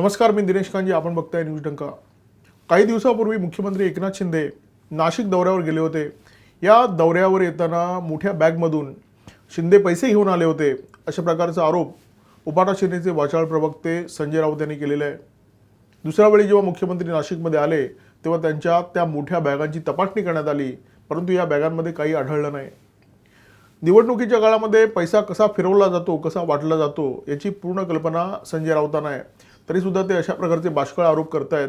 नमस्कार मी दिनेश कांजी. आपण बघताय न्यूज डंका. काही दिवसापूर्वी मुख्यमंत्री एकनाथ शिंदे नाशिक दौऱ्यावर गेले होते. या दौऱ्यावर येताना मोठ्या बॅगमधून शिंदे पैसे घेऊन आले होते अशा प्रकारचा आरोप उपाटा सेनेचे वाचाळ प्रवक्ते संजय राऊत यांनी केलेला आहे. दुसऱ्या वेळी जेव्हा मुख्यमंत्री नाशिकमध्ये आले तेव्हा त्यांच्या त्या मोठ्या बॅगांची तपासणी करण्यात आली परंतु या बॅगांमध्ये काही आढळलं नाही. निवडणुकीच्या काळामध्ये पैसा कसा फिरवला जातो कसा वाटला जातो याची पूर्ण कल्पना संजय राऊतांना आहे. तरीसुद्धा ते अशा प्रकारचे बाष्कळ आरोप करतायत.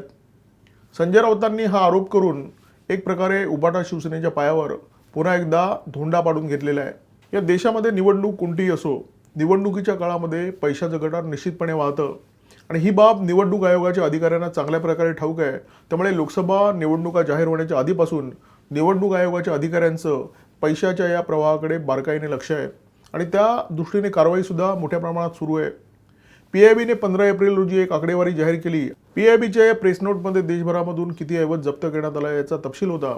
संजय राऊतांनी हा आरोप करून एक प्रकारे उबाटा शिवसेनेच्या पायावर पुन्हा एकदा धोंडा पाडून घेतलेला आहे. या देशामध्ये निवडणूक कोणतीही असो निवडणुकीच्या काळामध्ये पैशाचं गटार निश्चितपणे वाहतं. आणि ही बाब निवडणूक आयोगाच्या अधिकाऱ्यांना चांगल्या प्रकारे ठाऊक आहे. त्यामुळे लोकसभा निवडणुका जाहीर होण्याच्या आधीपासून निवडणूक आयोगाच्या अधिकाऱ्यांचं पैशाच्या या प्रवाहाकडे बारकाईने लक्ष आहे. आणि त्या दृष्टीने कारवाईसुद्धा मोठ्या प्रमाणात सुरू आहे. पी आय बीने पंधरा एप्रिल रोजी एक आकडेवारी जाहीर केली. पी आय बीच्या या प्रेस नोटमध्ये देशभरामधून किती ऐवज जप्त करण्यात आला याचा तपशील होता.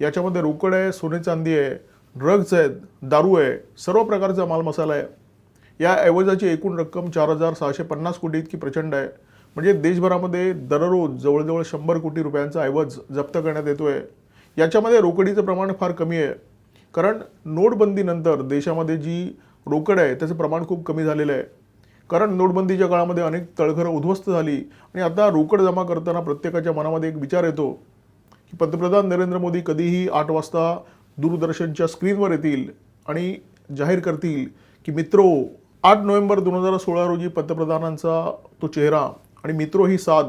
याच्यामध्ये रोकड आहे सोने चांदी आहे ड्रग्ज आहेत दारू आहे सर्व प्रकारचा मालमसाला आहे. या ऐवजाची एकूण रक्कम चार हजार सहाशे पन्नास कोटी इतकी प्रचंड आहे. म्हणजे देशभरामध्ये दररोज जवळजवळ शंभर कोटी रुपयांचा ऐवज जप्त करण्यात येतो आहे याच्यामध्ये रोकडीचं प्रमाण फार कमी आहे. कारण नोटबंदीनंतर देशामध्ये जी रोकड आहे त्याचं प्रमाण खूप कमी झालेलं आहे. कारण नोटबंदीच्या काळामध्ये अनेक तळघरं उद्ध्वस्त झाली आणि आता रोकड जमा करताना प्रत्येकाच्या मनामध्ये एक विचार येतो की पंतप्रधान नरेंद्र मोदी कधीही आठ वाजता दूरदर्शनच्या स्क्रीनवर येतील आणि जाहीर करतील की मित्रो आठ नोव्हेंबर दोन हजार सोळा रोजी पंतप्रधानांचा तो चेहरा आणि मित्रो ही साथ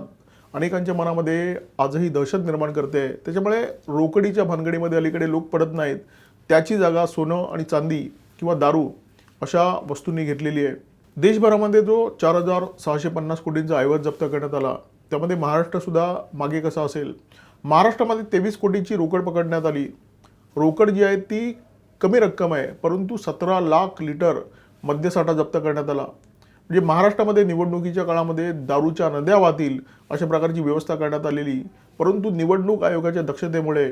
अनेकांच्या मनामध्ये आजही दहशत निर्माण करते. त्याच्यामुळे रोकडीच्या भानगडीमध्ये अलीकडे लोक पडत नाहीत. त्याची जागा सोनं आणि चांदी किंवा दारू अशा वस्तूंनी घेतलेली आहे. देशभरामध्ये जो चार हजार सहाशे पन्नास कोटींचा ऐवज जप्त करण्यात आला त्यामध्ये महाराष्ट्रसुद्धा मागे कसा असेल? महाराष्ट्रामध्ये तेवीस कोटींची रोकड पकडण्यात आली. रोकड जी आहे ती कमी रक्कम आहे परंतु सतरा लाख लिटर मद्यसाठा जप्त करण्यात आला. म्हणजे महाराष्ट्रामध्ये निवडणुकीच्या काळामध्ये दारूच्या नद्या वाहतील अशा प्रकारची व्यवस्था करण्यात आलेली. परंतु निवडणूक आयोगाच्या दक्षतेमुळे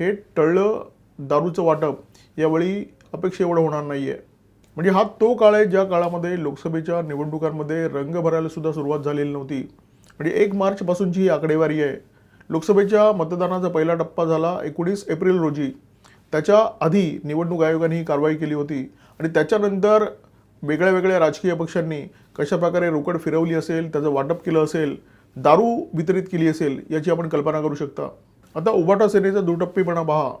हे टळलं दारूचं वाटप. यावेळी अपेक्षा एवढं होणार नाही आहे म्हणजे हा तो काळ आहे ज्या काळामध्ये लोकसभेच्या निवडणुकांमध्ये रंग भरायला सुद्धा सुरुवात झालेली नव्हती. म्हणजे एक मार्चपासूनची ही आकडेवारी आहे लोकसभेच्या मतदानाचा पहिला टप्पा झाला एकोणीस एप्रिल रोजी. त्याच्या आधी निवडणूक आयोगाने ही कारवाई केली होती आणि त्याच्यानंतर वेगळ्या वेगळ्या राजकीय पक्षांनी कशाप्रकारे रोकड फिरवली असेल त्याचं वाटप केलं असेल दारू वितरित केली असेल याची आपण कल्पना करू शकता. आता उबाटा सेनेचा दुटप्पीपणा पहा.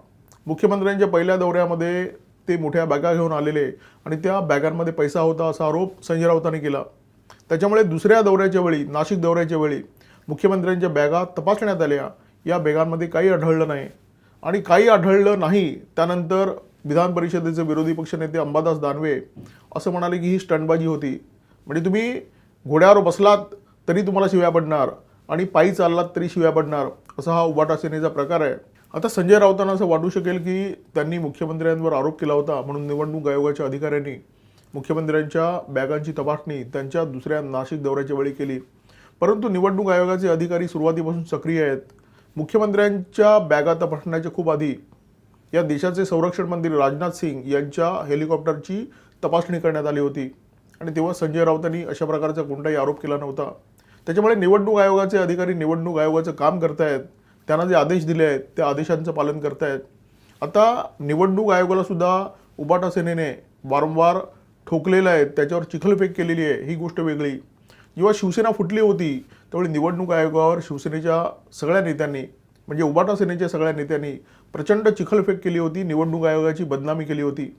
मुख्यमंत्र्यांच्या पहिल्या दौऱ्यामध्ये ते मोठ्या बॅगा घेऊन आलेले आणि त्या बॅगांमध्ये पैसा होता असा आरोप संजय राऊतांनी केला. त्याच्यामुळे दुसऱ्या दौऱ्याच्या वेळी नाशिक दौऱ्याच्या वेळी मुख्यमंत्र्यांच्या बॅगा तपासण्यात आल्या. या बॅगांमध्ये काही आढळलं नाही. आणि काही आढळलं नाही त्यानंतर विधान परिषदेचे विरोधी पक्षनेते अंबादास दानवे असं म्हणाले की ही स्टंटबाजी होती. म्हणजे तुम्ही घोड्यावर बसलात तरी तुम्हाला शिव्या पडणार आणि पायी चाललात तरी शिव्या पडणार असा हा उबाटा सेनेचा प्रकार आहे. आता संजय राऊतांना असं वाटू शकेल की त्यांनी मुख्यमंत्र्यांवर आरोप केला होता म्हणून निवडणूक आयोगाच्या अधिकाऱ्यांनी मुख्यमंत्र्यांच्या बॅगांची तपासणी त्यांच्या दुसऱ्या नाशिक दौऱ्याच्या वेळी केली. परंतु निवडणूक आयोगाचे अधिकारी सुरुवातीपासून सक्रिय आहेत. मुख्यमंत्र्यांच्या बॅगा तपासण्याच्या खूप आधी या देशाचे संरक्षण मंत्री राजनाथ सिंग यांच्या हेलिकॉप्टरची तपासणी करण्यात आली होती. आणि तेव्हा संजय राऊतांनी अशा प्रकारचा कोणताही आरोप केला नव्हता. त्याच्यामुळे निवडणूक आयोगाचे अधिकारी निवडणूक आयोगाचं काम करतायत. त्यांना जे आदेश दिले आहेत त्या आदेशांचं पालन करतायत. आता निवडणूक आयोगाला सुद्धा उबाटा सेनेने वारंवार ठोकलेलं आहे त्याच्यावर चिखलफेक केलेली आहे ही गोष्ट वेगळी. जेव्हा शिवसेना फुटली होती त्यावेळी निवडणूक आयोगावर शिवसेनेच्या सगळ्या नेत्यांनी म्हणजे उबाटा सेनेच्या सगळ्या नेत्यांनी प्रचंड चिखलफेक केली होती निवडणूक आयोगाची बदनामी केली होती.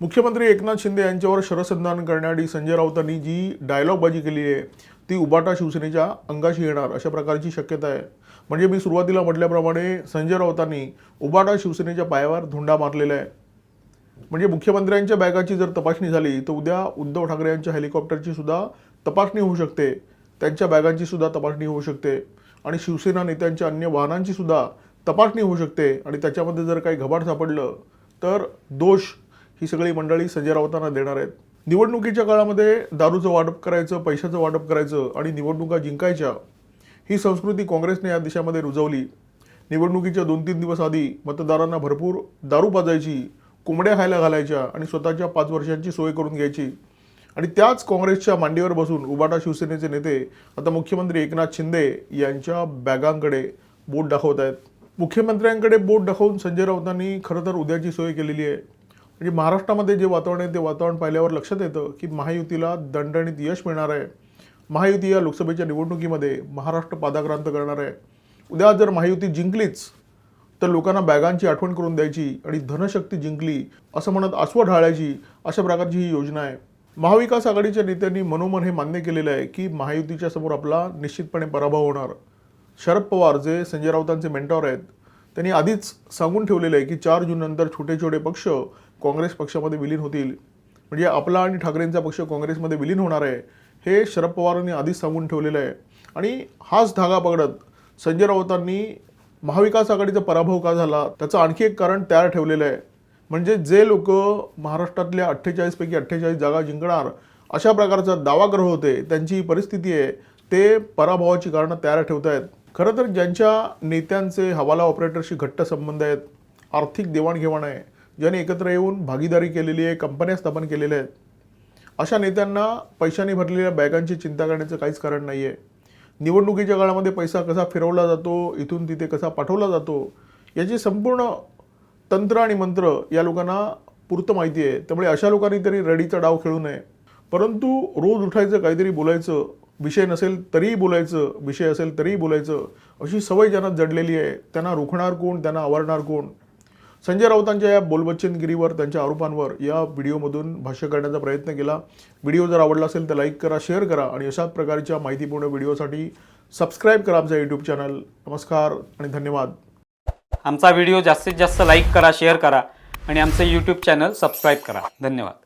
मुख्यमंत्री एकनाथ शिंदे यांच्यावर शरसंधान करण्यासाठी संजय राऊतांनी जी डायलॉगबाजी केली आहे ती उबाटा शिवसेनेच्या अंगाशी येणार अशा प्रकारची शक्यता आहे. म्हणजे मी सुरुवातीला म्हटल्याप्रमाणे संजय राऊतांनी उबाटा शिवसेनेच्या पायावर धुंडा मारलेला आहे. म्हणजे मुख्यमंत्र्यांच्या बॅगाची जर तपासणी झाली तर उद्या उद्धव ठाकरे यांच्या हेलिकॉप्टरची सुद्धा तपासणी होऊ शकते. त्यांच्या बॅगांची सुद्धा तपासणी होऊ शकते. आणि शिवसेना नेत्यांच्या अन्य वाहनांची सुद्धा तपासणी होऊ शकते. आणि त्याच्यामध्ये जर काही घबाड सापडलं तर दोष ही सगळी मंडळी संजय राऊतांना देणार आहेत. निवडणुकीच्या काळामध्ये दारूचं वाटप करायचं पैशाचं वाटप करायचं आणि निवडणुका जिंकायच्या ही संस्कृती काँग्रेसने या देशामध्ये रुजवली. निवडणुकीच्या दोन तीन दिवस आधी मतदारांना भरपूर दारू पाजायची कोंबड्या खायला घालायच्या आणि स्वतःच्या पाच वर्षांची सोय करून घ्यायची. आणि त्याच काँग्रेसच्या मांडीवर बसून उबाटा शिवसेनेचे नेते आता मुख्यमंत्री एकनाथ शिंदे यांच्या बॅगांकडे बोट दाखवत आहेत. मुख्यमंत्र्यांकडे बोट दाखवून संजय राऊतांनी खरं तर उद्याची सोय केलेली आहे. म्हणजे महाराष्ट्रामध्ये जे वातावरण आहे ते वातावरण पाहिल्यावर लक्षात येतं की महायुतीला दणदणीत यश मिळणार आहे. महायुती या लोकसभेच्या निवडणुकीमध्ये महाराष्ट्र पादाक्रांत करणार. आहे उद्या जर महायुती जिंकलीच तर लोकांना बॅगांची आठवण करून द्यायची आणि धनशक्ती जिंकली असं म्हणत आसवं ढाळायची अशा प्रकारची ही योजना आहे. महाविकास आघाडीच्या नेत्यांनी मनोमन हे मान्य केलेलं आहे की महायुतीच्या समोर आपला निश्चितपणे पराभव होणार. शरद पवार जे संजय राऊतांचे मेंटॉर आहेत त्यांनी आधीच सांगून ठेवलेलं आहे की चार जूननंतर छोटे छोटे पक्ष काँग्रेस पक्षामध्ये विलीन होतील. म्हणजे आपला आणि ठाकरेंचा पक्ष काँग्रेसमध्ये विलीन होणार आहे. हे शरद पवारांनी आधीच सांगून ठेवलेलं आहे. आणि हाच धागा पकडत संजय राऊतांनी महाविकास आघाडीचा पराभव का झाला? त्याचं आणखी एक कारण तयार ठेवलेलं आहे. म्हणजे जे लोक महाराष्ट्रातल्या अठ्ठेचाळीसपैकी अठ्ठेचाळीस जागा जिंकणार अशा प्रकारचा दावाग्रह होते त्यांची ही परिस्थिती आहे ते पराभवाची कारणं तयार ठेवत आहेत. खरं तर ज्यांच्या नेत्यांचे हवाला ऑपरेटरशी घट्ट संबंध आहेत आर्थिक देवाणघेवाण आहे ज्यांनी एकत्र येऊन भागीदारी केलेली आहे कंपन्या स्थापन केलेल्या आहेत अशा नेत्यांना पैशाने भरलेल्या बॅगांची चिंता करण्याचं काहीच कारण नाही आहे निवडणुकीच्या काळामध्ये पैसा कसा फिरवला जातो इथून तिथे कसा पाठवला जातो याची संपूर्ण तंत्र आणि मंत्र या लोकांना पुरतं माहिती आहे. त्यामुळे अशा लोकांनी तरी रडीचा डाव खेळू नये. परंतु रोज उठायचं काहीतरी बोलायचं विषय नसेल तरीही बोलायचं विषय असेल तरीही बोलायचं अशी सवय ज्यांना जडलेली आहे त्यांना रोखणार कोण त्यांना आवरणार कोण? संजय राऊतांच्या या बोलबच्चनगिरीवर त्यांच्या आरोपांवर या व्हिडिओमधून भाष्य करण्याचा प्रयत्न केला. व्हिडिओ जर आवडला असेल तर लाईक करा शेअर करा आणि अशाच प्रकारच्या माहितीपूर्ण व्हिडिओसाठी सबस्क्राईब करा आमचं यूट्यूब चॅनल नमस्कार आणि धन्यवाद. आमचा व्हिडिओ जास्तीत जास्त लाईक करा शेअर करा आणि आमचं यूट्यूब चॅनल सबस्क्राईब करा. धन्यवाद.